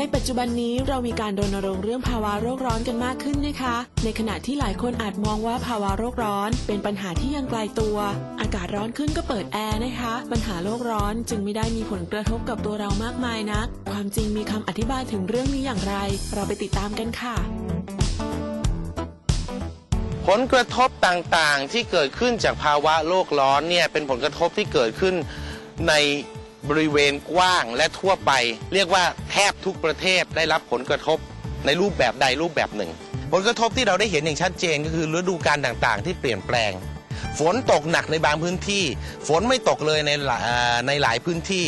ในปัจจุบันนี้เรามีการรณรงค์เรื่องภาวะโรคร้อนกันมากขึ้นนะคะ ในขณะที่หลายคนอาจมองว่าภาวะโรคร้อน เป็นปัญหาที่ยังไกลตัว อากาศร้อนขึ้นก็เปิดแอร์นะคะ ปัญหาโลกร้อนจึงไม่ได้มีผลกระทบกับตัวเรามากมายนัก ความจริงมีคำอธิบายถึงเรื่องนี้อย่างไร เราไปติดตามกันค่ะผลกระทบต่างๆที่เกิดขึ้นจากภาวะโลกร้อนเนี่ยเป็นผลกระทบที่เกิดขึ้นใน บริเวณกว้างและทั่วไป เรียกว่าแทบทุกประเทศได้รับผลกระทบในรูปแบบใดรูปแบบหนึ่ง ผลกระทบที่เราได้เห็นอย่างชัดเจนก็คือฤดูกาลต่างๆ ที่เปลี่ยนแปลง ฝนตกหนักในบางพื้นที่ ฝนไม่ตกเลยในในหลายพื้นที่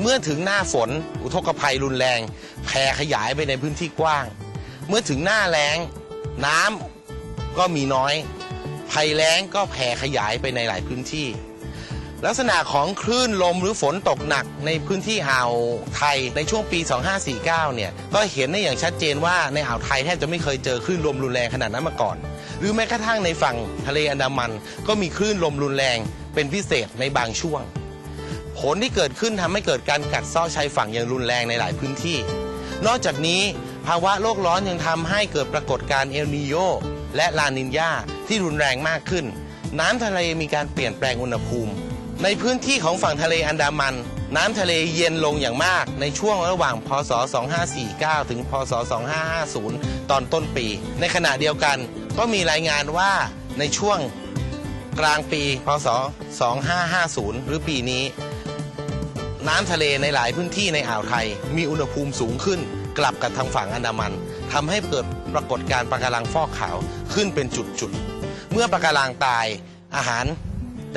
เมื่อถึงหน้าฝนอุทกภัยรุนแรงแผ่ขยายไปในพื้นที่กว้าง เมื่อถึงหน้าแล้งน้ำก็มีน้อยภัยแล้งก็แผ่ขยายไปในหลายพื้นที่ ลักษณะของคลื่นลมหรือฝนตกหนักในพื้นที่อ่าวไทยในช่วงปี 2549 เนี่ย ก็เห็นได้อย่างชัดเจนว่าในอ่าวไทยแทบจะไม่เคยเจอคลื่นลมรุนแรงขนาดนั้นมาก่อน หรือแม้กระทั่งในฝั่งทะเลอันดามัน ก็มีคลื่นลมรุนแรงเป็นพิเศษในบางช่วง ผลที่เกิดขึ้นทำให้เกิดการกัดเซ้อชายฝั่งอย่างรุนแรงในหลายพื้นที่ นอกจากนี้ภาวะโลกร้อนยังทำให้เกิดปรากฏการณ์เอลนีโยและลานินยาที่รุนแรงมากขึ้น น้ำทะเลมีการเปลี่ยนแปลงอุณหภูมิ ในพื้นที่ของฝั่งทะเลอันดามัน น้ำทะเลเย็นลงอย่างมากในช่วงระหว่าง พศ 2549 ถึง พศ 2550 ตอนต้นปี ในขณะเดียวกันก็มีรายงานว่าในช่วงกลางปี พศ 2550 หรือปีนี้ น้ำทะเลในหลายพื้นที่ในอ่าวไทย มีอุณหภูมิสูงขึ้นกลับกับทางฝั่งอันดามันทำให้เกิดปรากฏการณ์ปะการังฟอกขาวขึ้นเป็นจุดๆ เมื่อปะการังตายอาหาร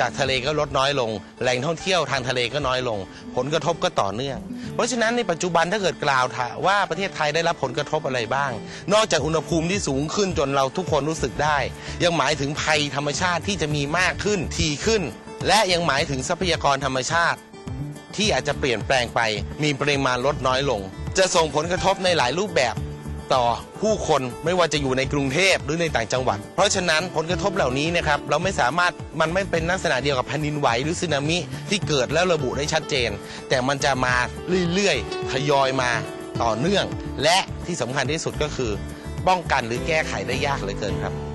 จากทะเลก็ลดน้อยลง แหล่งท่องเที่ยวทางทะเลก็น้อยลง ผลกระทบก็ต่อเนื่อง เพราะฉะนั้นในปัจจุบันถ้าเกิดกล่าวว่าประเทศไทยได้รับผลกระทบอะไรบ้าง นอกจากอุณหภูมิที่สูงขึ้นจนเราทุกคนรู้สึกได้ ยังหมายถึงภัยธรรมชาติที่จะมีมากขึ้นทีขึ้น และยังหมายถึงทรัพยากรธรรมชาติ ที่อาจจะเปลี่ยนแปลงไป มีปริมาณลดน้อยลง จะส่งผลกระทบในหลายรูปแบบ ต่อผู้คนไม่ว่าจะอยู่ในกรุงเทพหรือในต่างจังหวัด เพราะฉะนั้นผลกระทบเหล่านี้นะครับเราไม่สามารถมันไม่เป็นลักษณะเดียวกับแผ่นดินไหวหรือสึนามิที่เกิดแล้วระบุได้ชัดเจน แต่มันจะมาเรื่อยๆทยอยมาต่อเนื่อง และที่สำคัญที่สุดก็คือ ป้องกันหรือแก้ไขได้ยากเหลือเกินครับ